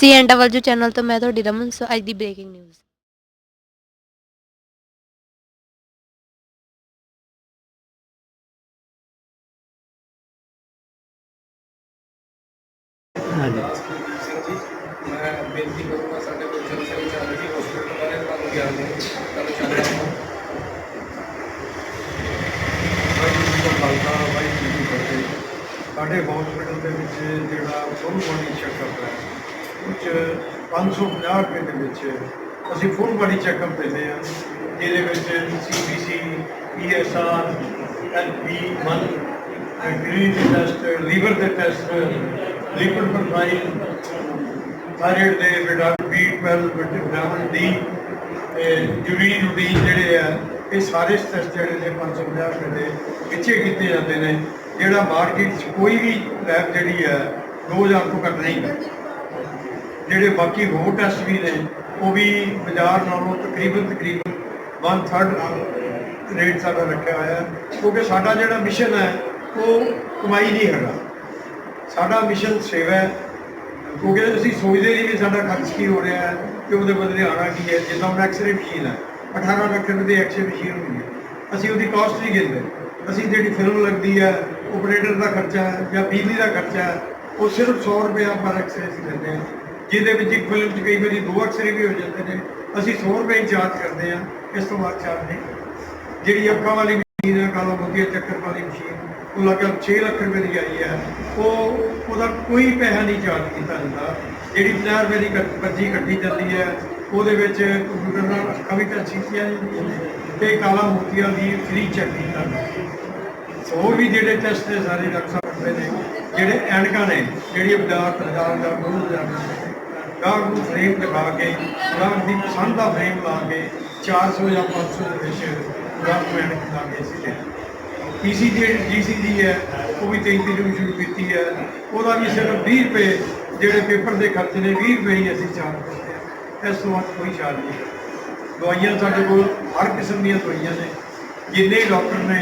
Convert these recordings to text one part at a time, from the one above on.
CNW channel ਤੋਂ ਮੈਂ ਤੁਹਾਡੀ ਰਮਨ ਸੋ ਅੱਜ ਦੀ ਬ੍ਰੇਕਿੰਗ ਨਿਊਜ਼ ਹਾਂਜੀ। ਮੈਂ ਬੇਨਤੀ ਕਰੂੰਗਾ ਸਾਡੇ ਕੋਲ ਜਨਸੇਵਾ ਚੱਲ ਰਹੀ ਹਸਪੀਟਲ ਬਾਰੇ ਤੁਹਾਨੂੰ ਗਿਆਨ ਦੇਣ ਤੁਹਾਨੂੰ ਹਾਂ ਜੀ ਜੀ ਕੀ ਫਤਿਹ ਸਾਡੇ ਹਸਪੀਟਲ ਦੇ ਵਿੱਚ ਜਿਹੜਾ ਫੁੱਲ ਬੋਡੀ ਚੈੱਕਅਪ ਹੈ। ਕੁਝ 550 ਰੁਪਏ ਦੇ ਵਿੱਚ ਅਸੀਂ ਫੁੱਲ ਬੋਡੀ ਚੈੱਕਅਪ ਦਿੰਦੇ ਹਾਂ। ਜਿਹਦੇ ਵਿੱਚ ਸੀਬੀਸੀ ਈਐਸਆਰ ਐਲਪੀ1 ਗ੍ਰੀਨ ਟੈਸਟ ਲੀਵਰ ਦੇ ਟੈਸਟ ਲਿਪਿਡ ਪ੍ਰੋਫਾਈਲ ਥਾਇਰਾਇਡ ਦੇ ਵਿਟਾਮਿਨ B12 ਵਿਟਾਮਿਨ D, ਤੇ ਯੂਰੀਨ ਰੂਟੀਨ ਜਿਹੜੇ ਆ, ਇਹ ਸਾਰੇ ਟੈਸਟ ਜਿਹੜੇ ਨੇ 550 ਰੁਪਏ ਦੇ ਪਿੱਛੇ ਕੀਤੇ ਜਾਂਦੇ ਨੇ। ਜਿਹੜਾ ਮਾਰਕੀਟ 'ਚ ਕੋਈ ਵੀ ਲੈਬ ਜਿਹੜੀ ਹੈ 2000 ਤੋਂ ਘੱਟ ਨਹੀਂ। ਹੈ ਜਿਹੜੇ ਬਾਕੀ ਹੋਰ ਟੈਸਟ ਵੀ ਨੇ ਉਹ ਵੀ ਬਾਜ਼ਾਰ ਨਾਲੋਂ ਤਕਰੀਬਨ ਤਕਰੀਬਨ 1/3 ਰੇਟ ਸਾਡਾ ਰੱਖਿਆ ਹੋਇਆ ਹੈ। ਕਿਉਂਕਿ ਸਾਡਾ ਜਿਹੜਾ ਮਿਸ਼ਨ ਹੈ, ਉਹ ਕਮਾਈ ਨਹੀਂ ਹੈਗਾ। ਸਾਡਾ ਮਿਸ਼ਨ ਸੇਵਾ ਹੈ। ਕਿਉਂਕਿ ਅਸੀਂ ਸੋਚਦੇ ਨਹੀਂ ਵੀ ਸਾਡਾ ਖਰਚ ਕੀ ਹੋ ਰਿਹਾ ਹੈ ਤੇ ਉਹਦੇ ਬਦਲੇ ਆਣਾ ਕੀ ਹੈ, ਜਿੱਦਾਂ ਹੁਣ ਐਕਸਰੇ ਮਸ਼ੀਨ ਹੈ। 18 ਲੱਖ ਰੁਪਏ ਦੀ ਐਕਸਰੇ ਮਸ਼ੀਨ ਹੁੰਦੀ ਹੈ। ਅਸੀਂ ਉਹਦੀ ਕਾਸਟ ਨਹੀਂ ਗਿਣਦੇ ਅਸੀਂ ਜਿਹੜੀ ਫਿਲਮ ਲੱਗਦੀ ਹੈ ਆਪਰੇਟਰ ਦਾ ਖਰਚਾ ਹੈ ਜਾਂ ਬਿਜਲੀ ਦਾ ਖਰਚਾ ਹੈ, ਉਹ ਸਿਰਫ 100 ਰੁਪਏ ਪਰ ਐਕਸਰੇ ਅਸੀਂ ਲੈਂਦੇ ਹਾਂ। ਜਿਹਦੇ ਵਿੱਚ ਇੱਕ ਫਿਲਮ 'ਚ ਕਈ ਵਾਰੀ ਦੋ ਐਕਸਰੇ ਵੀ ਹੋ ਜਾਂਦੇ ਨੇ। ਅਸੀਂ 100 ਰੁਪਏ ਚਾਰਜ ਕਰਦੇ ਹਾਂ, ਇਸ ਤੋਂ ਬਾਅਦ ਚਾਰਜ ਨਹੀਂ। ਜਿਹੜੀ ਅੱਖਾਂ ਵਾਲੀ ਮਸ਼ੀਨ ਹੈ, ਕਾਲਾ ਮੋਤੀਆ ਚੱਕਰ ਵਾਲੀ ਮਸ਼ੀਨ, ਉਹ ਲਗਭਗ 6 ਲੱਖ ਰੁਪਏ ਦੀ ਆਈ ਹੈ। ਉਹ, ਉਹਦਾ ਕੋਈ ਪੈਸਾ ਨਹੀਂ ਚਾਰਜ ਕੀਤਾ ਜਾਂਦਾ। ਜਿਹੜੀ 50 ਰੁਪਏ ਦੀ ਕੱਟ- ਪਰਚੀ ਕੱਟੀ ਜਾਂਦੀ ਹੈ, ਉਹਦੇ ਵਿੱਚ ਕੰਪਿਊਟਰ ਨਾਲ ਅੱਖਾਂ ਵੀ ਟੈਸਟ ਕੀਤੀਆਂ ਜਾਂਦੀਆਂ ਤੇ ਕਾਲਾ ਮੋਤੀਆ ਵੀ ਫ੍ਰੀ ਚੈੱਕ ਕੀਤਾ ਜਾਂਦਾ ਹੋਰ ਵੀ ਜਿਹੜੇ ਟੈਸਟ ਨੇ ਸਾਰੇ ਡਾਕਟਰ ਸਾਹਿਬ ਨੇ, ਜਿਹੜੇ ਐਨਕਾਂ ਨੇ, ਜਿਹੜੀ ਬਾਜ਼ਾਰ ਬਾਜ਼ਾਰ ਦਾ ਬਹੁਤ ਜ਼ਿਆਦਾ ਗਾਹਕ ਨੂੰ ਫਰੇਮ ਲਗਾ ਕੇ ਗਾਹਕ ਦੀ ਪਸੰਦ ਦਾ ਫਰੇਮ ਲਾ ਕੇ 400 ਜਾਂ 500 ਦੇ ਵਿੱਚ ਗਾਹਕ ਨੂੰ ਐਨਕ ਲਾ ਕੇ ਅਸੀਂ ਦੇ ਪੀਸੀਜੀ ਜੀਸੀਜੀ ਹੈ, ਉਹ ਵੀ 33 ਨੂੰ ਸ਼ੁਰੂ ਕੀਤੀ ਹੈ। ਉਹਦਾ ਵੀ ਸਿਰਫ 20 ਰੁਪਏ, ਜਿਹੜੇ ਪੇਪਰ ਦੇ ਖਰਚ ਨੇ 20 ਰੁਪਏ ਹੀ ਅਸੀਂ ਚਾਰਜ ਕਰਦੇ ਹਾਂ ਇਸ ਤੋਂ ਵੱਧ ਕੋਈ ਚਾਰਜ ਨਹੀਂ ਦਵਾਈਆਂ ਸਾਡੇ ਕੋਲ ਹਰ ਕਿਸਮ ਦੀਆਂ ਦਵਾਈਆਂ ਨੇ। ਜਿੰਨੇ ਡਾਕਟਰ ਨੇ,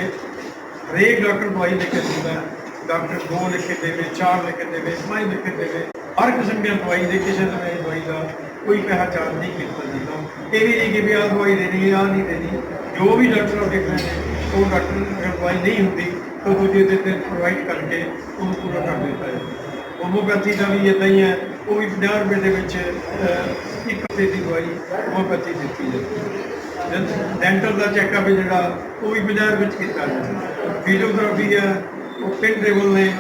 ਹਰੇਕ ਡਾਕਟਰ ਦਵਾਈ ਲਿਖ ਕੇ ਦਿੰਦਾ ਡਾਕਟਰ ਦੋ ਲਿਖ ਕੇ ਦੇਵੇ, ਚਾਰ ਲਿਖ ਕੇ ਦੇਵੇ, ਪੰਜ ਲਿਖ ਕੇ ਦੇਵੇ। ਹਰ ਕਿਸਮ ਦੀ ਦਵਾਈ ਦੇ, ਕਿਸੇ ਤਰ੍ਹਾਂ ਦੀ ਦਵਾਈ ਦਾ ਕੋਈ ਪੈਸਾ ਚਾਰਜ ਨਹੀਂ ਕੀਤਾ ਜਾਂਦਾ ਇਹ ਵੀ ਨਹੀਂ ਕਿ ਵੀ ਆਹ ਦਵਾਈ ਦੇਣੀ ਆ ਨਹੀਂ ਦੇਣੀ। ਜੋ ਵੀ ਡਾਕਟਰ ਉਹ ਲਿਖ ਨੇ, ਉਹ ਡਾਕਟਰ ਅਗਰ ਦਵਾਈ ਨਹੀਂ ਹੁੰਦੀ ਤਾਂ ਦੂਜੇ ਦੇ ਤੇ ਪ੍ਰੋਵਾਈਡ ਕਰਕੇ ਉਹਨੂੰ ਪੂਰਾ ਕਰ ਦਿੱਤਾ ਹੈ। ਹੋਮੋਪੈਥੀ ਦਾ ਵੀ ਇਦਾਂ ਹੀ ਹੈ, ਉਹ ਵੀ 50 ਰੁਪਏ ਦੇ ਵਿੱਚ ਇੱਕ ਹਫ਼ਤੇ ਦੀ ਦਵਾਈ ਹੋਮੋਪੈਥੀ ਦਿੱਤੀ ਜਾਂਦੀ ਹੈ। ਡੈਂਟਲ ਦਾ ਚੈੱਕਅਪ ਹੈ ਜਿਹੜਾ, ਉਹ ਵੀ 50 ਵਿੱਚ ਕੀਤਾ ਜਾਂਦਾ ਫਿਜ਼ੀਓਥੈਰੇਪੀ ਹੈ, ਉਹ ਪਿੰਨ ਟੇਬਲ ਨੇ,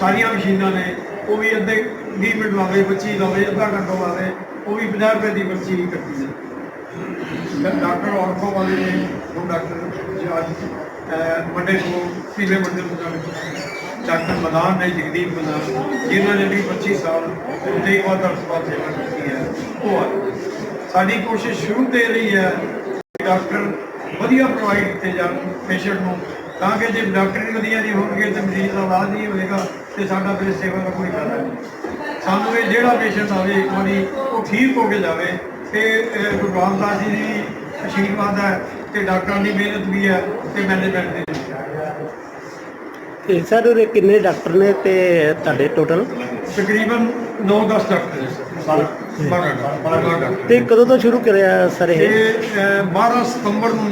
ਸਾਰੀਆਂ ਮਸ਼ੀਨਾਂ ਨੇ ਉਹ ਵੀ ਅੱਧੇ 20 ਮਿੰਟ ਲਾਵੇ 25 ਲਾਵੇ ਅੱਧਾ ਘੰਟਾ ਲਾਵੇ ਉਹ ਵੀ 50 ਰੁਪਏ ਦੀ ਬੱਚੀ ਹੀ ਕੱਟੀ ਜਾਂਦੀ ਡਾਕਟਰ ਔਰਫੋ ਵਾਲੇ ਨੇ, ਉਹ ਡਾਕਟਰ ਜੀ ਅੱਜ ਮੰਡੇ ਤੋਂ ਪੀਲੇ ਮੰਡੇ ਤੋਂ ਜਾਣੇ ਡਾਕਟਰ ਮਦਾਨ ਨੇ, ਜਗਦੀਪ ਮਦਾਨ, ਜਿਨ੍ਹਾਂ ਨੇ ਵੀ 25 ਸਾਲ ਤੇ ਇੱਕ ਵਾਰ ਦਰਸ ਸੇਵਾ ਕੀਤੀ ਹੈ, ਉਹ ਆ ਸਾਡੀ ਕੋਸ਼ਿਸ਼ ਸ਼ੁਰੂ 'ਤੇ ਰਹੀ ਹੈ ਡਾਕਟਰ ਵਧੀਆ ਪ੍ਰੋਵਾਈਡ ਕੀਤੇ ਜਾਣ ਪੇਸ਼ੈਂਟ ਨੂੰ, ਤਾਂ ਕਿ ਜੇ ਡਾਕਟਰ ਹੀ ਵਧੀਆ ਨਹੀਂ ਹੋਣਗੇ, ਤੇ ਮਰੀਜ਼ ਦਾ ਇਲਾਜ ਨਹੀਂ ਹੋਏਗਾ। ਤੇ ਸਾਡਾ ਫਿਰ ਸੇਵਾ ਦਾ ਕੋਈ ਫਾਇਦਾ ਨਹੀਂ। ਸਾਨੂੰ ਇਹ ਜਿਹੜਾ ਪੇਸ਼ੈਂਟ ਆਵੇ ਇੱਕ ਵਾਰੀ ਉਹ ਠੀਕ ਹੋ ਕੇ ਜਾਵੇ ਤੇ ਗੁਰੂ ਰਾਮਦਾਸ ਜੀ ਦੀ ਆਸ਼ੀਰਵਾਦ ਹੈ ਤੇ ਡਾਕਟਰਾਂ ਦੀ ਮਿਹਨਤ ਵੀ ਹੈ ਤੇ ਮੈਨੇਜਮੈਂਟ ਦੀ। ਤੇ ਸਰ ਉਰੇ ਕਿੰਨੇ ਡਾਕਟਰ ਨੇ ਤੇ ਤੁਹਾਡੇ ਟੋਟਲ ਤਕਰੀਬਨ 9-10 ਡਾਕਟਰ ਨੇ ਸਰ। 12 ਡਾਕਟਰ ਤੇ ਕਦੋਂ ਤੋਂ ਸ਼ੁਰੂ ਕਰਿਆ ਸਰ ਇਹ? ਇਹ ਅਹ, 12 ਸਤੰਬਰ ਨੂੰ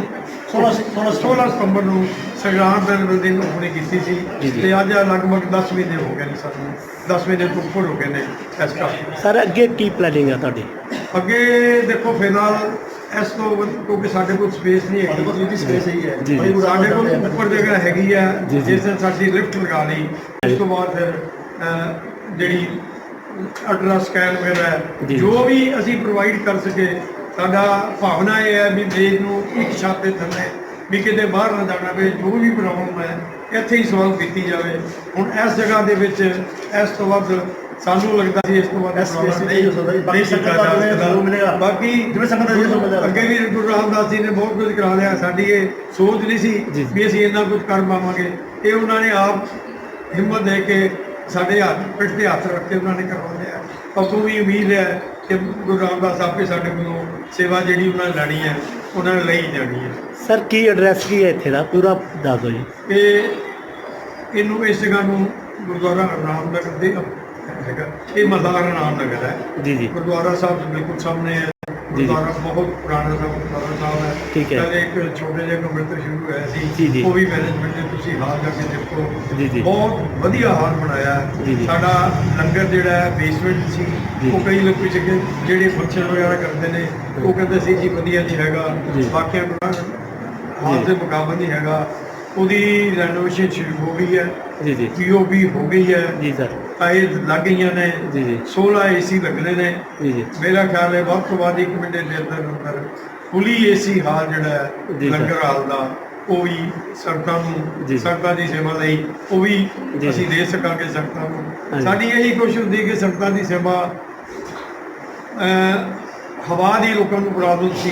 16 16 ਸਤੰਬਰ ਨੂੰ ਸੰਗਰਾਮ ਬਿਲ ਦੀ ਹੋਣੀ ਕੀਤੀ ਸੀ। ਤੇ ਅੱਜ ਲਗਭਗ 10 ਮਹੀਨੇ ਹੋ ਗਏ ਨੇ ਸਾਨੂੰ 10 ਮਹੀਨੇ ਤੋਂ ਉੱਪਰ ਹੋ ਗਏ ਨੇ ਇਸ ਕਰਕੇ ਸਰ ਅੱਗੇ ਕੀ ਪਲੈਨਿੰਗ ਆ ਤੁਹਾਡੀ ਅੱਗੇ ਦੇਖੋ ਫਿਲਹਾਲ ਇਸ ਤੋਂ ਕਿਉਂਕਿ ਸਾਡੇ ਕੋਲ ਸਪੇਸ ਨਹੀਂ ਹੈਗੀ ਜਿਹਦੀ ਸਪੇਸ ਹੀ। ਸਾਡੇ ਕੋਲ ਉੱਪਰ ਜਗ੍ਹਾ ਹੈਗੀ ਆ। ਜਿਸ ਨੇ ਸਾਡੀ ਲਿਫਟ ਲਗਾ ਲਈ ਉਸ ਤੋਂ ਬਾਅਦ ਫਿਰ ਜਿਹੜੀ ਅਲਟਰਾ ਸਕੈਨ ਵਗੈਰਾ ਜੀ। ਜੋ ਵੀ ਅਸੀਂ ਪ੍ਰੋਵਾਈਡ ਕਰ ਸਕੇ ਸਾਡਾ ਭਾਵਨਾ ਇਹ ਹੈ ਵੀ ਦੇਸ਼ ਨੂੰ ਇੱਕ ਛੱਤ ਦੇ ਥੱਲੇ ਵੀ ਕਿਤੇ ਬਾਹਰ ਨਾ ਜਾਣਾ ਪਏ ਜੋ ਵੀ ਪ੍ਰੋਬਲਮ ਹੈ ਇੱਥੇ ਹੀ ਸੋਲਵ ਕੀਤੀ ਜਾਵੇ ਹੁਣ ਇਸ ਜਗ੍ਹਾ ਦੇ ਵਿੱਚ ਇਸ ਤੋਂ ਵੱਧ ਸਾਨੂੰ ਲੱਗਦਾ ਸੀ ਇਸ ਤੋਂ ਵੱਧ ਨਹੀਂ ਹੋ ਸਕਦਾ। ਬਾਕੀ ਸੰਗਤ ਦਾ ਜਿਵੇਂ ਮਿਲੇਗਾ। ਬਾਕੀ ਜਿਵੇਂ ਸੰਗਤ ਦਾ। ਅੱਗੇ ਵੀ ਗੁਰੂ ਰਾਮਦਾਸ ਜੀ ਨੇ ਬਹੁਤ ਕੁਝ ਕਰਾ ਲਿਆ ਸਾਡੀ ਇਹ ਸੋਚ ਨਹੀਂ ਸੀ। ਵੀ ਅਸੀਂ ਇੰਨਾ ਕੁਝ ਕਰ ਪਾਵਾਂਗੇ ਇਹ ਉਹਨਾਂ ਨੇ ਆਪ ਹਿੰਮਤ ਦੇ ਕੇ ਸਾਡੇ ਹੱਥ ਪਿੱਠ ਤੇ ਹੱਥ ਰੱਖ ਕੇ ਉਹਨਾਂ ਨੇ ਕਰਵਾ ਲਿਆ ਆਪਾਂ ਵੀ ਉਮੀਦ ਹੈ ਕਿ ਗੁਰੂ ਰਾਮਦਾਸ ਆਪੇ ਸਾਡੇ ਕੋਲੋਂ ਸੇਵਾ ਜਿਹੜੀ ਉਹਨਾਂ ਨੇ ਲੈਣੀ ਹੈ ਉਹਨਾਂ ਨੇ ਲਈ ਜਾਣੀ ਹੈ ਸਰ ਕੀ ਐਡਰੈਸ ਕੀ ਹੈ ਇੱਥੇ ਦਾ ਪੂਰਾ ਦੱਸ ਦਿਓ ਜੀ ਇਹ ਇਹਨੂੰ ਇਸ ਜਗ੍ਹਾ ਨੂੰ ਗੁਰਦੁਆਰਾ ਰਾਮਨਗਰ ਦੇ ਹੈਗਾ ਇਹ ਮਜ਼ਾਰ ਨਾਮ ਨਗਰ ਹੈ ਜੀ ਜੀ ਗੁਰਦੁਆਰਾ ਸਾਹਿਬ ਦੇ ਬਿਲਕੁਲ ਸਾਹਮਣੇ ਹੈ ਜੀ। ਗੁਰਦੁਆਰਾ ਬਹੁਤ ਪੁਰਾਣਾ ਸਾਹਿਬ ਗੁਰਦੁਆਰਾ ਸਾਹਿਬ ਹੈ ਠੀਕ ਹੈ। ਪਹਿਲੇ ਇੱਕ ਛੋਟੇ ਜਿਹੇ ਕਮਰੇ ਤੋਂ ਸ਼ੁਰੂ ਹੋਇਆ ਜੀ, ਸੀ ਜੀ। ਉਹ ਵੀ ਮੈਨੇਜਮੈਂਟ ਨੇ ਤੁਸੀਂ ਹਾਲ ਜਾ ਕੇ ਦੇਖੋ ਜੀ, ਜੀ। ਬਹੁਤ ਵਧੀਆ ਹਾਲ ਬਣਾਇਆ। ਜੀ, ਜੀ। ਸਾਡਾ ਲੰਗਰ ਜਿਹੜਾ ਹੈ ਬੇਸਮੈਂਟ ਸੀ ਜੀ। ਉਹ ਕਈ ਲੋਕ ਜਿਹੜੇ ਜਿਹੜੇ ਫੰਕਸ਼ਨ ਵਗੈਰਾ ਕਰਦੇ ਨੇ ਉਹ ਕਹਿੰਦੇ ਸੀ ਜੀ ਵਧੀਆ ਨਹੀਂ ਹੈਗਾ ਜੀ। ਬਾਕੀ ਹਾਲ ਦੇ ਮੁਕਾਬਲੇ ਨਹੀਂ ਹੈਗਾ। ਉਹਦੀ ਰੈਨੋਵੇਸ਼ਨ ਸ਼ੁਰੂ ਹੋ ਗਈ ਹੈ। ਜੀ ਜੀ। ਪੀਓਪੀ ਹੋ ਗਈ ਹੈ। ਜੀ ਸਰ। ਟਾਇਰ ਲੱਗ ਗਈਆਂ ਨੇ। ਜੀ ਜੀ। 16 ਏਸੀ ਲੱਗਣੇ ਨੇ। ਜੀ ਜੀ। ਮੇਰਾ ਖਿਆਲ ਹੈ ਵੱਧ ਤੋਂ ਵੱਧ ਇੱਕ ਮਹੀਨੇ ਦੇ ਅੰਦਰ ਅੰਦਰ ਫੁੱਲੀ ਏਸੀ ਹਾਲ ਜਿਹੜਾ ਹੈ। ਲੰਗਰ ਹਾਲ ਦਾ ਉਹ ਵੀ ਸੰਗਤਾਂ ਜੀ। ਨੂੰ ਸੰਗਤਾਂ ਦੀ ਸੇਵਾ ਲਈ ਉਹ ਵੀ। ਅਸੀਂ ਦੇ ਸਕਾਂਗੇ ਸੰਗਤਾਂ ਨੂੰ। ਸਾਡੀ ਇਹੀ ਕੋਸ਼ਿਸ਼ ਹੁੰਦੀ ਕਿ ਸੰਗਤਾਂ ਦੀ ਸੇਵਾ ਹਵਾ ਦੀ ਲੋਕਾਂ ਨੂੰ ਬਰਾਬਰ ਸੀ।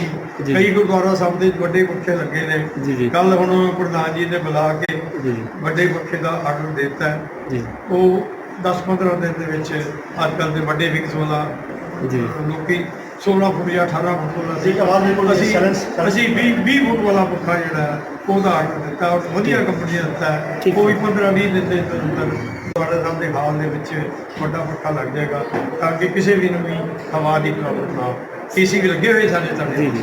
ਕਈ ਗੁਰਦੁਆਰਾ ਸਾਹਿਬ ਦੇ ਵੱਡੇ ਪੱਖੇ ਲੱਗੇ ਨੇ। ਕੱਲ ਹੁਣ ਪ੍ਰਧਾਨ ਜੀ ਨੇ ਬੁਲਾ ਕੇ ਵੱਡੇ ਪੱਖੇ ਦਾ ਆਰਡਰ ਦਿੱਤਾ। ਉਹ 10-15 ਦਿਨ ਦੇ ਵਿੱਚ ਅੱਜ ਕੱਲ੍ਹ ਦੇ ਵੱਡੇ ਵਿੰਗਸ ਵਾਲਾ ਜੀ। ਲੋਕੀ 16 ਫੁੱਟ ਜਾਂ 18 ਫੁੱਟ ਵਾਲਾ ਵਿੱਚ ਅਸੀਂ ਅਸੀਂ 20 20 ਫੁੱਟ ਵਾਲਾ ਪੱਖਾ ਜਿਹੜਾ ਉਹਦਾ ਆਰਡਰ ਦਿੱਤਾ। ਔਰ ਵਧੀਆ ਕੰਪਨੀ ਦਾ ਦਿੱਤਾ। ਹੈ। 15 20 ਦਿਨ ਦੇ ਅੰਦਰ ਅੰਦਰ ਤੁਹਾਡੇ ਸਾਹਮਣੇ ਹਾਲ ਦੇ ਵਿੱਚ ਵੱਡਾ ਪੱਖਾ ਲੱਗ ਜਾਏਗਾ ਤਾਂ ਕਿ ਕਿਸੇ ਵੀ ਨੂੰ ਵੀ ਹਵਾ ਦੀ ਪ੍ਰੋਬਲਮ ਨਾ ਏਸੀ ਵੀ ਲੱਗੇ ਹੋਏ ਸਾਡੇ ਜੀ।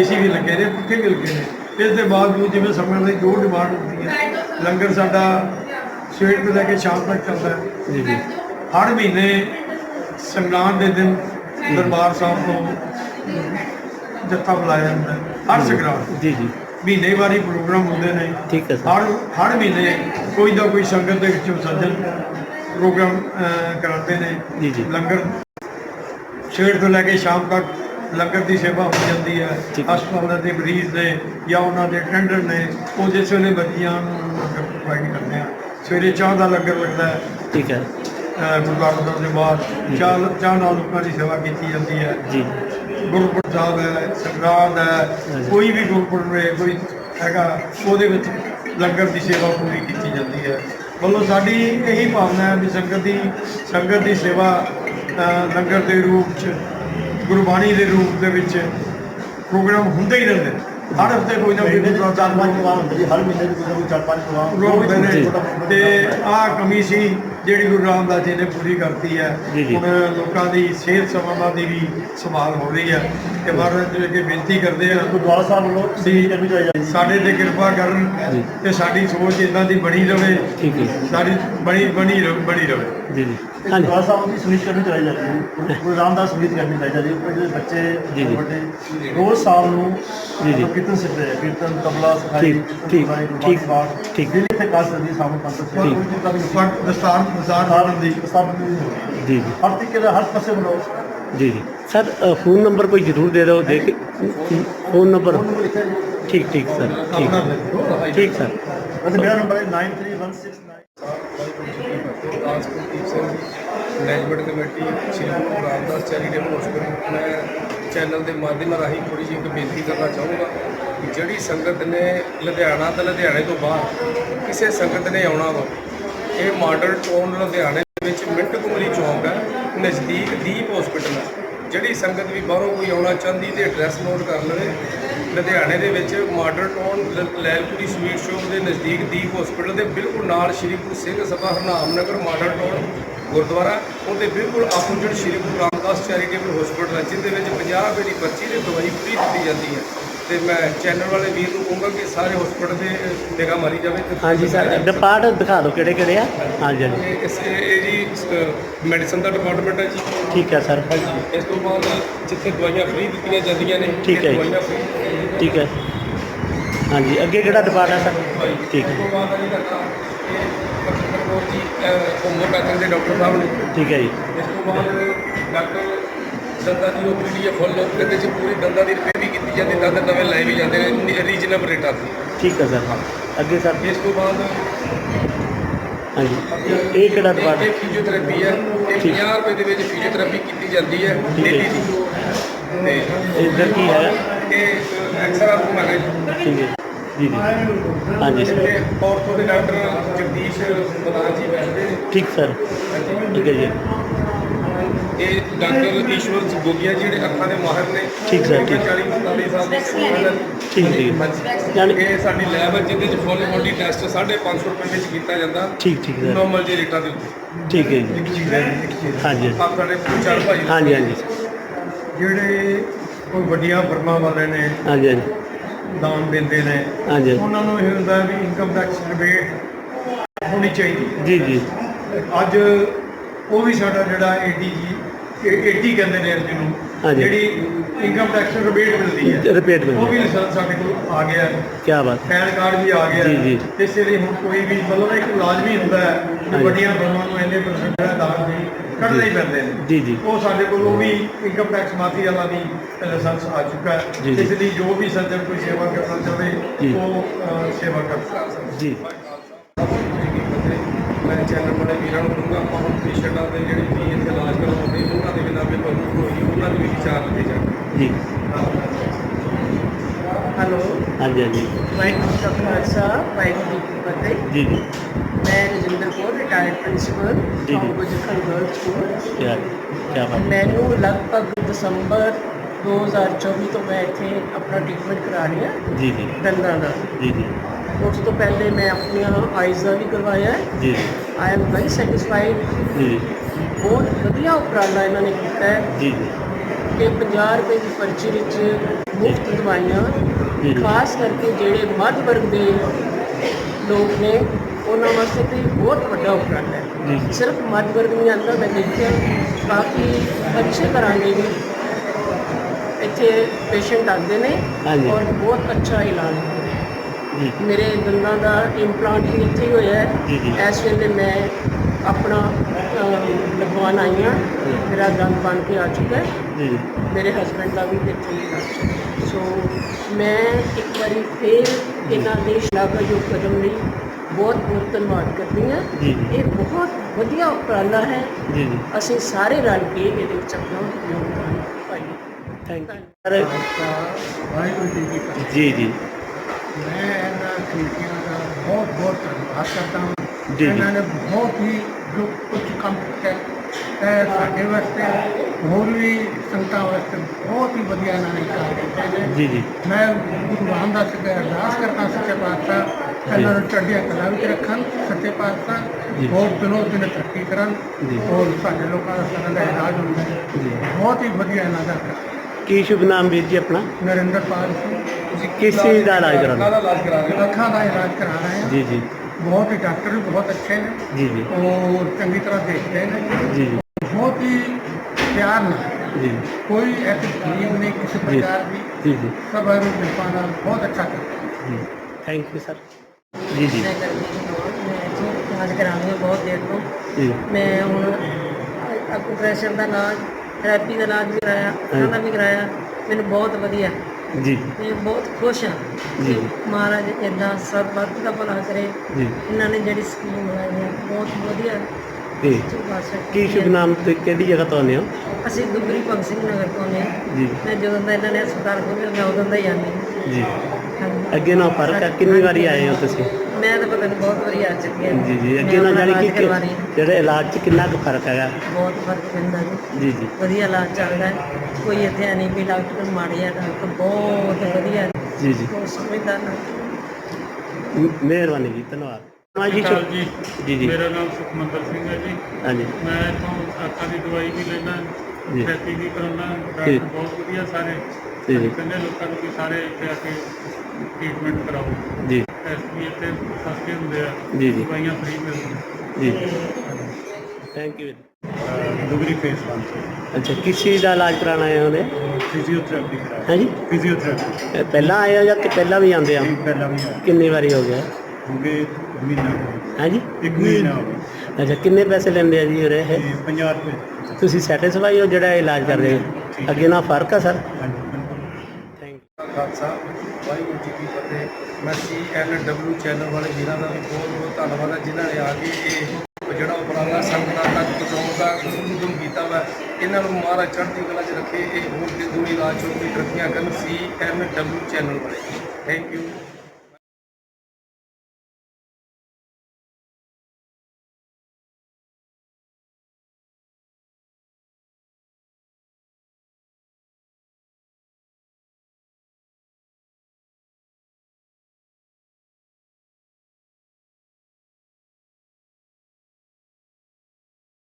ਏਸੀ ਵੀ ਲੱਗੇ ਨੇ ਪੱਖੇ ਵੀ ਲੱਗੇ ਨੇ। ਇਸ ਦੇ ਬਾਵਜੂਦ ਜਿਵੇਂ ਸਮੇਂ ਦੀ ਜੋ ਡਿਮਾਂਡ ਹੁੰਦੀ ਹੈ ਲੰਗਰ ਸਾਡਾ ਸਵੇਰ ਤੋਂ ਲੈ ਕੇ ਸ਼ਾਮ ਤੱਕ ਚੱਲਦਾ ਹੈ। ਜੀ ਜੀ। ਹਰ ਮਹੀਨੇ ਸੰਗਰਾਂਦ ਦੇ ਦਿਨ ਦਰਬਾਰ ਸਾਹਿਬ ਤੋਂ ਜੱਥਾ ਬੁਲਾਇਆ ਜਾਂਦਾ ਹਰ ਸੰਗਰਾਂਦ। ਜੀ ਜੀ। ਮਹੀਨੇ ਵਾਰੀ ਪ੍ਰੋਗਰਾਮ ਹੁੰਦੇ ਨੇ। ਠੀਕ ਹੈ ਸਰ। ਹਰ ਹਰ ਮਹੀਨੇ ਕੋਈ ਨਾ ਕੋਈ ਸੰਗਤ ਦੇ ਵਿੱਚੋਂ ਸੱਜਣ ਪ੍ਰੋਗਰਾਮ ਕਰਾਉਂਦੇ ਨੇ। ਜੀ, ਜੀ। ਲੰਗਰ ਸਵੇਰ ਤੋਂ ਲੈ ਕੇ ਸ਼ਾਮ ਤੱਕ ਲੰਗਰ ਦੀ ਸੇਵਾ ਹੋ ਜਾਂਦੀ ਹੈ। ਹਸਪਤਾਲਾਂ ਦੇ ਮਰੀਜ਼ ਨੇ ਜਾਂ ਉਹਨਾਂ ਦੇ ਟੈਂਡਰ ਨੇ ਉਹ ਜਿਸ ਵੇਲੇ ਬੱਚੀਆਂ ਨੂੰ ਲੰਗਰ ਪ੍ਰੋਵਾਈਡ ਕਰਦੇ ਆ। ਸਵੇਰੇ ਚਾਹ ਦਾ ਲੰਗਰ ਲੱਗਦਾ ਹੈ। ਠੀਕ ਹੈ। ਗੁਰਦੁਆਰਾ ਸਾਹਿਬ ਦੇ ਬਾਅਦ ਚਾਹ ਚਾਹ ਨਾਲ ਲੋਕਾਂ ਦੀ ਸੇਵਾ ਕੀਤੀ ਜਾਂਦੀ ਹੈ। ਜੀ। ਗੁਰਪੁਰਬ ਸਾਹਿਬ ਹੈ ਸੰਗਰਾਂਦ ਹੈ। ਕੋਈ ਵੀ ਗੁਰਪੁਰਬ ਹੈ ਕੋਈ ਹੈਗਾ ਉਹਦੇ ਵਿੱਚ ਲੰਗਰ ਦੀ ਸੇਵਾ ਪੂਰੀ ਕੀਤੀ ਜਾਂਦੀ ਹੈ। ਵੱਲੋਂ ਸਾਡੀ ਇਹੀ ਭਾਵਨਾ ਹੈ ਵੀ ਸੰਗਤ ਦੀ ਸੰਗਤ ਦੀ ਸੇਵਾ ਲੰਗਰ ਦੇ ਰੂਪ 'ਚ ਗੁਰਬਾਣੀ ਦੇ ਰੂਪ ਦੇ ਵਿੱਚ ਪ੍ਰੋਗਰਾਮ ਹੁੰਦੇ ਹੀ ਰਹਿੰਦੇ ਨੇ ਹਰ ਹਫ਼ਤੇ ਕੋਈ ਨਾ ਕੋਈ ਗੁਰਦੁਆਰਾ ਸਾਹਿਬ ਨੂੰ ਹੁੰਦੇ ਜੀ ਹਰ ਮਹੀਨੇ ਕੋਈ ਨਾ ਕੋਈ ਚਾਰ ਪੰਜ ਪ੍ਰੋਗਰਾਮ। ਤੇ ਆਹ ਕਮੀ ਸੀ ਜਿਹੜੀ ਗੁਰੂ ਰਾਮਦਾਸ ਜੀ ਨੇ ਪੂਰੀ ਕਰਤੀ ਹੈ। ਹੁਣ ਲੋਕਾਂ ਦੀ ਸਿਹਤ ਸੇਵਾਵਾਂ ਦੀ ਵੀ ਸੰਭਾਲ ਹੋ ਰਹੀ ਹੈ ਤੇ ਮਹਾਰਾਜ ਜੀ ਅੱਗੇ ਬੇਨਤੀ ਕਰਦੇ ਆ ਗੁਰਦੁਆਰਾ ਸਾਹਿਬ ਵੱਲੋਂ ਸੀ ਕਰਨੀ ਚਾਹੀਦੀ ਸਾਡੇ ਤੇ ਕਿਰਪਾ ਕਰਨ। ਤੇ ਸਾਡੀ ਸੋਚ ਇਦਾਂ ਦੀ ਬਣੀ ਰਵੇ ਠੀਕ ਹੈ ਸਾਡੀ ਬਣੀ ਬਣੀ ਰਵੇ ਬਣੀ ਰਵੇ ਜੀ ਜੀ ਹਾਂਜੀ ਗੁਰਦੁਆਰਾ ਸਾਹਿਬ ਦੀ ਸੁਨੀਤ ਕਰਨੀ ਚਾਹੀਦੀ ਹੈ ਗੁਰੂ ਰਾਮਦਾਸ ਸੁਨੀਤ ਕਰਨੀ ਚਾਹੀਦੀ ਹੈ ਉਹ ਜਿਹੜੇ ਬੱਚੇ ਜੀ, ਜੀ। ਵੱਡੇ ਰੋਜ਼ ਸ਼ਾਮ ਨੂੰ ਜੀ, ਜੀ। ਕੀਰਤਨ ਸਿੱਖਦੇ ਆ ਕੀਰਤਨ ਤਬਲਾ ਸਿਖਾਈ ਠੀਕ, ਠੀਕ, ਠੀਕ। ਜਿਹੜੀ ਇੱਥੇ ਕਾਸ ਸ਼ਾਮ ਨੂੰ ਪੰਜ ਠੀਕ। ਕੋਈ ਚੀਜ਼ ਦੀ ਪਰ ਦਸਤਾਰ ਦਸਤਾਰ ਬਣਨ ਦੀ ਸਭ ਨੂੰ ਹੋਣੀ ਜੀ ਜੀ। ਹਰ ਤਰੀਕੇ ਦਾ ਹਰ ਪਾਸੇ ਬਣਾਓ ਜੀ ਜੀ। ਸਰ ਅ, ਫੋਨ ਨੰਬਰ ਕੋਈ ਜ਼ਰੂਰ ਦੇ ਦਿਓ ਦੇ ਕੇ। ਫੋਨ ਨੰਬਰ ਠੀਕ ਠੀਕ ਸਰ ਠੀਕ। ਠੀਕ ਸਰ। ਵੈਸੇ ਮੇਰਾ ਨੰਬਰ ਹੈ 93169 ਦਾਸਪੁਰਦੀਪ Singh management committee Shri Guru Ramdas charitable hospital ਮੈਂ ਚੈਨਲ ਦੇ ਮਾਧਿਅਮ ਰਾਹੀਂ ਥੋੜੀ ਜਿਹੀ ਇੱਕ ਬੇਨਤੀ ਕਰਨਾ ਚਾਹੂੰਗਾ ਕਿ ਜਿਹੜੀ ਸੰਗਤ ਨੇ ਲੁਧਿਆਣਾ ਤੇ ਲੁਧਿਆਣੇ ਤੋਂ ਬਾਹਰ ਕਿਸੇ ਸੰਗਤ ਨੇ ਆਉਣਾ ਵਾ ਇਹ ਮਾਡਲ ਟਾਊਨ ਲੁਧਿਆਣੇ ਵਿੱਚ ਮਿੰਟ ਕੁਮਰੀ ਚੌਂਕ ਹੈ, ਨਜ਼ਦੀਕ ਦੀਪ ਹਸਪੀਟਲ ਹੈ, ਜਿਹੜੀ ਸੰਗਤ ਵੀ ਬਾਹਰੋਂ ਕੋਈ ਆਉਣਾ ਚਾਹੁੰਦੀ ਤੇ ਐਡਰੈਸ ਨੋਟ ਕਰ ਲਵੇ। ਲੁਧਿਆਣੇ ਦੇ ਵਿੱਚ ਮਾਡਲ ਟਾਊਨ ਲ- ਲੈਲਪੁਰੀ ਸਵੀਟ ਸ਼ੋਪ ਦੇ ਨਜ਼ਦੀਕ ਦੀਪ ਹਸਪੀਟਲ ਦੇ ਬਿਲਕੁਲ ਨਾਲ ਸ਼੍ਰੀ ਗੁਰੂ ਸਿੰਘ ਸਭਾ ਹਰਨਾਮ ਨਗਰ ਮਾਡਲ ਟਾਊਨ ਗੁਰਦੁਆਰਾ, ਉਹਦੇ ਬਿਲਕੁਲ opposite Shri Guru Ramdas charitable hospital ਹੈ, ਜਿਹਦੇ ਵਿੱਚ 50 ਰੁਪਏ ਦੀ ਪਰਚੀ ਤੇ ਦਵਾਈ ਫ੍ਰੀ ਦਿੱਤੀ ਜਾਂਦੀ ਹੈ। ਤੇ ਮੈਂ ਚੈਨਲ ਵਾਲੇ ਵੀਰ ਨੂੰ ਕਹੂੰਗਾ ਕਿ ਸਾਰੇ ਹਸਪੀਟਲ ਦੇ ਨਿਗਾਹ ਮਾਰੀ ਜਾਵੇ ਤੇ ਹਾਂਜੀ ਸਰ ਡਿਪਾਰਟ ਦਿਖਾ ਦਿਓ ਕਿਹੜੇ ਕਿਹੜੇ ਆ। ਹਾਂਜੀ। ਹਾਂਜੀ ਇਹ- ਇਸ ਇਹ ਜੀ ਮੈਡੀਸਨ ਦਾ ਡਿਪਾਰਟਮੈਂਟ ਹੈ ਜੀ। ਠੀਕ ਹੈ ਸਰ। ਇਸ ਤੋਂ ਬਾਅਦ ਜਿੱਥੇ ਦਵਾਈਆਂ ਫ੍ਰੀ ਦਿੱਤੀਆਂ ਜਾਂਦੀਆਂ ਨੇ ਠੀਕ ਹੈ ਜੀ। ਦਵਾਈਆਂ ਠੀਕ ਹੈ। ਹਾਂਜੀ ਅੱਗੇ ਕਿਹੜਾ ਡਿਪਾਰਟ ਹੈ ਸਰ? ਠੀਕ ਇਸ ਹੈ। ਤੋਂ ਬਾਅਦ ਅਸੀਂ ਕਰਨਾ ਇਹ ਡਾਕਟਰ ਜੀ ਹੋਮੋਪੈਥਿਕ ਦੇ ਡਾਕਟਰ ਸਾਹਿਬ ਨੇ। ਠੀਕ ਹੈ ਜੀ। ਇਸ ਤੋਂ ਬਾਅਦ ਡਾਕਟਰ ਦੰਦਾਂ ਦੀ ਓਪੀਡੀ ਹੈ ਫੁੱਲ ਇਹਦੇ ਵਿੱਚ ਪੂਰੀ ਦੰਦਾਂ ਦੀ ਰਿਪੇਅਰ ਵੀ ਕੀਤੀ ਜਾਂਦੀ ਦੰਦ ਨਵੇਂ ਲਾਏ ਵੀ ਜਾਂਦੇ ਨੇ ਰੀਜਨਲ ਰੇਟਾਂ ਤੇ ਠੀਕ ਹੈ ਸਰ ਅੱਗੇ ਸਰ? ਇਸ ਤੋਂ ਬਾਅਦ ਹਾਂਜੀ। ਇਹ ਕਿਹੜਾ ਡਿਪਾਰਟ ਇਹ ਫਿਜ਼ੀਓਥੈਰੇਪੀ ਹੈ ਇਹ ਠੀਕ। 50 ਰੁਪਏ ਦੇ ਵਿੱਚ ਫਿਜ਼ੀਓਥੈਰੇਪੀ ਕੀਤੀ ਜਾਂਦੀ ਹੈ ਹੈ। ਡੇਲੀ ਦੀ। ਤੇ ਇੱਧਰ ਕੀ ਹੈ? ਇਹ ਐਕਸਰਾ ਹੈਗਾ ਜੀ। ਠੀਕ ਹੈ। ਜੀ ਜੀ। ਹਾਂਜੀ ਸਰ। ਤੇ ਔਰਥੋ ਦੇ ਡਾਕਟਰ ਜਗਦੀਸ਼ ਮਦਾਨ ਜੀ ਬੈਠਦੇ ਠੀਕ ਸਰ। ਠੀਕ ਹੈ ਜੀ। ਇਹ ਡਾਕਟਰ ਈਸ਼ਵਰ ਗੋਗਿਆ ਜਿਹੜੇ ਅੱਖਾਂ ਦੇ ਮਾਹਿਰ ਨੇ ਠੀਕ ਸਰ, ਠੀਕ। 40 45 ਸਾਲ ਦੀ ਉਮਰ ਠੀਕ, ਠੀਕ। ਹਾਂਜੀ। ਯਾਨੀ- ਇਹ ਸਾਡੀ ਲੈਬ ਹੈ ਜਿਹਦੇ ਚ ਫੁੱਲ ਬੋਡੀ ਟੈਸਟ 550 ਰੁਪਏ ਵਿੱਚ ਕੀਤਾ ਜਾਂਦਾ। ਠੀਕ ਠੀਕ ਸਰ। ਨਾਰਮਲ ਜਿਹੇ ਰੇਟਾਂ ਦੇ ਉੱਤੇ। ਠੀਕ ਹੈ ਜੀ। ਇੱਕ ਚੀਜ਼ ਹੈ ਜੀ, ਇੱਕ ਚੀਜ਼ ਹਾਂਜੀ ਆਪ ਸਾਡੇ ਚਾਰ ਭਾਈ ਨੇ। ਹਾਂਜੀ ਹਾਂਜੀ। ਜਿਹੜੇ ਕੋਈ ਵੱਡੀਆਂ ਫਰਮਾਂ ਵਾਲੇ ਨੇ ਹਾਂਜੀ ਹਾਂਜੀ। ਦਾਨ ਦਿੰਦੇ ਨੇ ਹਾਂਜੀ। ਉਹਨਾਂ ਨੂੰ ਇਹ ਹੁੰਦਾ ਵੀ ਇਨਕਮ ਟੈਕਸ ਰਿਬੇਟ ਹੋਣੀ ਚਾਹੀਦੀ ਹੈ। ਜੀ ਜੀ। ਅੱਜ ਉਹ ਵੀ ਸਾਡਾ ਜਿਹੜਾ ਏਡੀਜੀ 80 ਕਹਿੰਦੇ ਨੇ ਜਿਹਨੂੰ ਹਾਂਜੀ। ਜਿਹੜੀ ਇਨਕਮ ਟੈਕਸ ਰਿਬੇਟ ਮਿਲਦੀ ਹੈ ਰਿਪੀਟ ਉਹ ਮਿਲ ਵੀ ਸਾਡੇ ਕੋਲ ਆ ਗਿਆ ਹੈ। ਕੀ ਬਾਤ ਪੈਨ ਕਾਰਡ ਵੀ ਆ ਗਿਆ ਜੀ, ਜੀ। ਇਸੇ ਲਈ ਹੁਣ ਕੋਈ ਵੀ ਮਤਲਬ ਇੱਕ ਲਾਜ਼ਮੀ ਹੁੰਦਾ ਹੈ ਕਿ ਹਾਂਜੀ। ਵੱਡੀਆਂ ਫਰਮਾਂ ਨੂੰ ਇੰਨੇ ਪਰਸੈਂਟ ਦਾ ਦਾਨ ਵੀ ਕੱਢਣੇ ਹੀ ਪੈਂਦੇ ਨੇ ਜੀ ਜੀ ਉਹ ਸਾਡੇ ਕੋਲ ਉਹ ਵੀ ਇਨਕਮ ਟੈਕਸ ਮਾਫੀ ਵਾਲਾ ਵੀ ਲਾਇਸੈਂਸ ਆ ਚੁੱਕਾ ਹੈ ਜੀ। ਇਸ ਲਈ ਜੋ ਵੀ ਸੱਜਣ ਕੋਈ ਸੇਵਾ ਕਰਨਾ ਜੀ। ਚਾਹਵੇ ਉਹ ਅ, ਸੇਵਾ ਕਰ ਸਕਦਾ ਹੈ ਜੀ ਮੈਂ ਚੈਨਲ ਵਾਲੇ ਵੀਰਾਂ ਨੂੰ ਕਹੂੰਗਾ ਆਪਾਂ ਹੁਣ ਪੇਸ਼ੈਂਟਾਂ ਦੇ ਜਿਹੜੇ ਵੀ ਇੱਥੇ ਇਲਾਜ ਕਰਵਾਉਂਦੇ ਉਹਨਾਂ ਦੇ ਬਿਨਾਂ ਵੀ ਤੁਹਾਨੂੰ ਕੋਈ ਉਹਨਾਂ ਦੇ ਵੀ ਵਿਚਾਰ ਲਏ ਜਾਣ ਜੀ। ਹੈਲੋ। ਹਾਂਜੀ ਹਾਂਜੀ। ਵਾਹਿਗੁਰੂ ਜੀ ਕਾ ਖਾਲਸਾ ਵਾਹਿਗੁਰੂ ਜੀ ਕੀ ਫਤਿਹ। ਜੀ ਜੀ। ਮੈਂ ਰਜਿੰਦਰ ਕੌਰ ਰਿਟਾਇਰਡ ਪ੍ਰਿੰਸੀਪਲ ਜੀ, ਜੀ। ਫਰਮ ਗੁਜਰਖੰਡ ਗਰਲਸ ਸਕੂਲ ਕੀ ਕੀ ਬਾਤ। ਮੈਨੂੰ ਲਗਭਗ ਦਸੰਬਰ 2024 ਤੋਂ ਮੈਂ ਇੱਥੇ ਆਪਣਾ ਟ੍ਰੀਟਮੈਂਟ ਕਰਾ ਰਹੀ ਹਾਂ। ਜੀ ਜੀ। ਦੰਦਾਂ ਦਾ। ਜੀ ਜੀ। ਉਸ ਤੋਂ ਪਹਿਲੇ ਮੈਂ ਆਪਣੀਆਂ ਆਈਜ਼ ਦਾ ਵੀ ਕਰਵਾਇਆ ਹੈ। ਜੀ ਆਈ ਐਮ ਵੈਰੀ ਸੈਟੀਸਫਾਈਡ ਜੀ। ਬਹੁਤ ਵਧੀਆ ਉਪਰਾਲਾ ਇਹਨਾਂ ਨੇ ਕੀਤਾ ਹੈ। ਜੀ ਜੀ। ਕਿ 50 ਰੁਪਏ ਦੀ ਪਰਚੀ ਵਿੱਚ ਮੁਫਤ ਦਵਾਈਆਂ। ਖਾਸ ਕਰਕੇ ਜਿਹੜੇ ਮੱਧ ਵਰਗ ਦੇ ਲੋਕ ਨੇ ਉਹਨਾਂ ਵਾਸਤੇ ਤੇ ਬਹੁਤ ਵੱਡਾ ਜੀ, ਹੈ। ਸਿਰਫ ਮੱਧ ਵਰਗ ਨਹੀਂ ਆਉਂਦਾ ਮੈਂ ਦੇਖਿਆ ਕਾਫੀ ਅੱਛੇ ਤਰ੍ਹਾਂ ਦੇ ਵੀ ਇੱਥੇ ਪੇਸ਼ੈਂਟ ਆਉਂਦੇ ਨੇ। ਔਰ ਬਹੁਤ ਅੱਛਾ ਇਲਾਜ ਹੋ ਰਿਹਾ ਹੈ ਜੀ ਮੇਰੇ ਦੰਦਾਂ ਦਾ ਇੰਪਲਾਂਟ ਵੀ ਇੱਥੇ ਹੀ ਹੋਇਆ। ਹੈ। ਇਸ ਵੇਲੇ ਮੈਂ ਆਪਣਾ ਲਗਵਾਉਣ ਆਈ ਹਾਂ। ਮੇਰਾ ਦੰਦ ਬਣ ਕੇ ਆ ਚੁੱਕਾ ਹੈ। ਮੇਰੇ ਹਸਬੰਡ ਦਾ ਵੀ ਇੱਥੇ ਹੀ ਹੈ ਸੋ ਮੈਂ ਇੱਕ ਵਾਰੀ ਫੇਰ ਇਹਨਾਂ ਦੇ ਸ਼ਲਾਘਾਯੋਗ ਕਦਮ ਲਈ ਬਹੁਤ ਬਹੁਤ ਧੰਨਵਾਦ ਕਰਦੀ ਹਾਂ। ਇਹ ਬਹੁਤ ਵਧੀਆ ਉਪਰਾਲਾ ਹੈ। ਅਸੀਂ ਸਾਰੇ ਰਲ ਕੇ ਇਹਦੇ ਵਿੱਚ ਆਪਣਾ ਯੋਗਦਾਨ ਪਾਈਏ। ਥੈਂਕ ਯੂ ਵਾਹਿਗੁਰੂ ਜੀ ਜੀ ਜੀ। ਮੈਂ ਇਹਨਾਂ ਖਿੜਕੀਆਂ ਦਾ ਬਹੁਤ ਬਹੁਤ ਧੰਨਵਾਦ ਕਰਦਾ ਹਾਂ ਜੀ। ਇਹਨਾਂ ਨੇ ਬਹੁਤ ਹੀ ਜੋ ਕੁਝ ਕੰਮ ਕੀਤਾ ਹੈ, ਸਾਡੇ ਵਾਸਤੇ ਹੋਰ ਵੀ ਸੰਗਤਾਂ ਵਾਸਤੇ ਬਹੁਤ ਹੀ ਵਧੀਆ ਇਹਨਾਂ ਨੇ ਕੰਮ ਕੀਤੇ ਜੀ ਜੀ ਮੈਂ ਗੁਰੂ ਰਾਮਦਾਸ ਜੀ ਅਰਦਾਸ ਕਰਦਾ ਸੱਚੇ ਪਾਤਸ਼ਾਹ ਇਹਨਾਂ ਨੂੰ ਚੜ੍ਹਦੀਆਂ ਕਲਾ ਵਿੱਚ ਰੱਖਣ ਸੱਚੇ ਪਾਤਸ਼ਾਹ। ਹੋਰ ਦਿਨੋਂ ਦਿਨ ਤਰੱਕੀ ਕਰਨ। ਔਰ ਸਾਡੇ ਲੋਕਾਂ ਦਾ ਸਾਰਿਆਂ ਦਾ ਇਲਾਜ ਹੁੰਦਾ ਹੈ। ਬਹੁਤ ਹੀ ਵਧੀਆ ਇਹਨਾਂ ਦਾ। ਕੀ ਸ਼ੁਭ ਨਾਮ ਵੀਰ ਜੀ ਆਪਣਾ ਨਰਿੰਦਰ ਪਾਲ ਸਿੰਘ ਤੁਸੀਂ ਦਾ ਇਲਾਜ ਕਰਾਉਣਾ? ਅੱਖਾਂ ਦਾ ਇਲਾਜ ਕਰਾ ਰਹੇ ਹੋ। ਅੱਖਾਂ ਦਾ ਇਲਾਜ ਕਰਾ ਰਹੇ ਹਾਂ। ਜੀ ਜੀ। ਬਹੁਤ ਹੀ ਡਾਕਟਰ ਵੀ ਬਹੁਤ ਅੱਛੇ ਨੇ। ਜੀ ਜੀ। ਔਰ ਚੰਗੀ ਤਰ੍ਹਾਂ ਦੇਖਦੇ ਨੇ। ਜੀ ਜੀ। ਬਹੁਤ ਹੀ ਪਿਆਰ ਨਾਲ। ਜੀ। ਕੋਈ ਐਸੀ ਤਕਲੀਫ ਨਹੀਂ ਕਿਸੇ ਪ੍ਰਕਾਰ ਦੀ। ਜੀ ਜੀ। ਸਭ ਨੂੰ ਨਿਪਾ ਨਾਲ ਬਹੁਤ ਅੱਛਾ ਕਰਦੇ ਜੀ। ਥੈਂਕ ਯੂ ਸਰ ਜੀ ਜੀ। ਮੈਂ ਕਰਦੀ ਹਾਂ ਮੈਂ ਇੱਥੇ ਇਲਾਜ ਕਰਾਉਂਦੀ ਹਾਂ ਬਹੁਤ ਦੇਰ ਤੋਂ। ਜੀ। ਮੈਂ ਹੁਣ ਅਕੂਪ੍ਰੈਸ਼ਰ ਦਾ ਇਲਾਜ ਥੈਰੇਪੀ ਦਾ ਇਲਾਜ ਵੀ ਕਰਾਇਆ ਉਹਨਾਂ ਦਾ ਵੀ ਕਰਾਇਆ। ਮੈਨੂੰ ਬਹੁਤ ਵਧੀਆ। ਜੀ। ਮੈਂ ਬਹੁਤ ਖੁਸ਼ ਹਾਂ ਜੀ। ਕਿ ਮਹਾਰਾਜ ਇਦਾਂ ਸਭ ਵਰਤ ਦਾ ਭਲਾ ਕਰੇ। ਜੀ। ਇਹਨਾਂ ਨੇ ਜਿਹੜੀ ਸਕੀਮ ਬਣਾਈ ਹੈ ਬਹੁਤ ਵਧੀਆ ਜੀ ਕੀ ਸ਼ੁਭ ਨਾਮ ਤੇ ਕਿਹੜੀ ਜਗ੍ਹਾ ਤੋਂ ਆਉਂਦੇ ਹੋ? ਅਸੀਂ ਦੁਗਰੀ ਭਗਤ ਸਿੰਘ ਨਗਰ ਤੋਂ ਨੇ ਜੀ। ਮੈਂ ਜਦੋਂ ਦਾ ਇਹਨਾਂ ਨੇ ਹਸਪਤਾਲ ਖੋਲ੍ਹਿਆ ਮੈਂ ਉਦੋਂ ਦਾ ਹੀ ਆਉਂਦੀ ਹਾਂ। ਜੀ। ਅੱਗੇ ਨਾਲ ਫ਼ਰਕ ਹੈ ਕਿੰਨੀ ਵਾਰੀ ਆਏ ਹੋ ਤੁਸੀਂ? ਮੈਂ ਤਾਂ ਪਤਾ ਨਹੀਂ ਬਹੁਤ ਵਾਰੀ ਆ ਚੁੱਕੀ ਹਾਂ। ਜੀ ਜੀ ਅੱਗੇ ਨਾਲ ਇਲਾਜ ਕਿ। ਜਿਹੜੇ ਇਲਾਜ 'ਚ ਕਿੰਨਾ ਕੁ ਫ਼ਰਕ ਹੈਗਾ? ਬਹੁਤ ਫ਼ਰਕ ਪੈਂਦਾ ਜੀ। ਜੀ ਜੀ। ਵਧੀਆ ਇਲਾਜ ਚੱਲਦਾ ਹੈ। ਕੋਈ ਇੱਥੇ ਨਹੀਂ ਵੀ ਡਾਕਟਰ ਮਾੜੇ ਆ ਡਾਕਟਰ ਬਹੁਤ ਵਧੀਆ। ਜੀ ਜੀ। ਬਹੁਤ ਸਮਝਦਾਰ ਨੇ ਮ- ਮਿਹਰਬਾਨੀ ਜੀ ਧੰਨਵਾਦ। ਹਾਂ ਜੀ ਜੀ? ਜੀ ਜੀ। ਮੇਰਾ ਨਾਮ ਸੁਖਮੰਦਰ ਸਿੰਘ ਹੈ ਜੀ। ਹਾਂਜੀ। ਮੈਂ ਇੱਥੋਂ ਅੱਖਾਂ ਦੀ ਦਵਾਈ ਵੀ ਲੈਣਾ ਜੀ। ਥੈਰੇਪੀ ਵੀ ਕਰਾਉਣਾ ਜੀ। ਡਾਕਟਰ ਬਹੁਤ ਵਧੀਆ ਸਾਰੇ। ਜੀ, ਜੀ। ਕਹਿੰਦੇ ਲੋਕਾਂ ਨੂੰ ਵੀ ਸਾਰੇ ਇੱਥੇ ਆ ਕੇ ਟ੍ਰੀਟਮੈਂਟ ਕਰਾਓ। ਜੀ। ਟੈਸਟ ਵੀ ਇੱਥੇ ਸਸਤੇ ਹੁੰਦੇ ਆ। ਜੀ, ਜੀ। ਦਵਾਈਆਂ ਫ੍ਰੀ ਮਿਲਦੀਆਂ। ਜੀ। ਥੈਂਕ ਯੂ ਦੁਗਰੀ ਫੇਸ 1 ਅੱਛਾ ਕਿਸ ਚੀਜ਼ ਦਾ ਇਲਾਜ ਕਰਾਉਣ ਆਏ ਹੋ ਨੇ ਫਿਜ਼ੀਓਥੈਰੇਪੀ ਕਰਾਇਆ ਹੈ ਜੀ? ਫਿਜ਼ੀਓਥੈਰੇਪੀ ਪਹਿਲਾਂ ਆਏ ਹੋ ਜਾਂ ਕਿ ਪਹਿਲਾਂ ਵੀ ਆਉਂਦੇ ਆ? ਪਹਿਲਾਂ ਵੀ ਕਿੰਨੀ ਵਾਰੀ ਹੋ ਗਿਆ? ਹੋਗੇ ਮਹੀਨਾ ਹੋ ਗਿਆ। ਹੈ ਜੀ? ਇੱਕ ਮਹੀਨਾ ਹੋ ਗਿਆ। ਅੱਛਾ ਕਿੰਨੇ ਪੈਸੇ ਲੈਂਦੇ ਆ ਜੀ ਉਰੇ? ਇਹ ਤੇ 50 ਰੁਪਏ। ਤੁਸੀਂ ਸੈਟੀਸਫਾਈ ਹੋ ਜਿਹੜਾ ਇਲਾਜ ਕਰ ਰਹੇ ਹੋ? ਅੱਗੇ ਨਾਲ ਫ਼ਰਕ ਆ ਸਰ? ਹਾਂਜੀ ਬਿਲਕੁਲ। ਥੈਂਕ ਖਾਲਸਾ। ਵਾਹਿਗੁਰੂ ਜੀ ਕੀ ਫਤਿਹ ਮੈਂ ਸੀ ਐਨ ਡਬਲਯੂ ਚੈਨਲ ਵਾਲੇ ਵੀਰਾਂ ਦਾ ਵੀ ਬਹੁਤ ਬਹੁਤ ਧੰਨਵਾਦ ਹੈ, ਜਿਨ੍ਹਾਂ ਨੇ ਆ ਕੇ ਇਹ ਜਿਹੜਾ ਉਪਰਾਲਾ ਸੰਗਤਾਂ ਤੱਕ ਪਹੁੰਚਾਉਣ ਦਾ ਉਦਮ ਕੀਤਾ ਵਾ। ਇਹਨਾਂ ਨੂੰ ਮਹਾਰਾਜ ਚੜ੍ਹਦੀ ਕਲਾ 'ਚ ਰੱਖੇ, ਇਹ ਹੋਰ ਦਿਨ ਦੂਰੀ ਰਾਜ ਚੋਂ ਵੀ ਤਰੱਕੀਆਂ ਕਰਨ ਸੀ ਐਨ ਡਬਲਯੂ ਚੈਨਲ ਵਾਲੇ। Thank you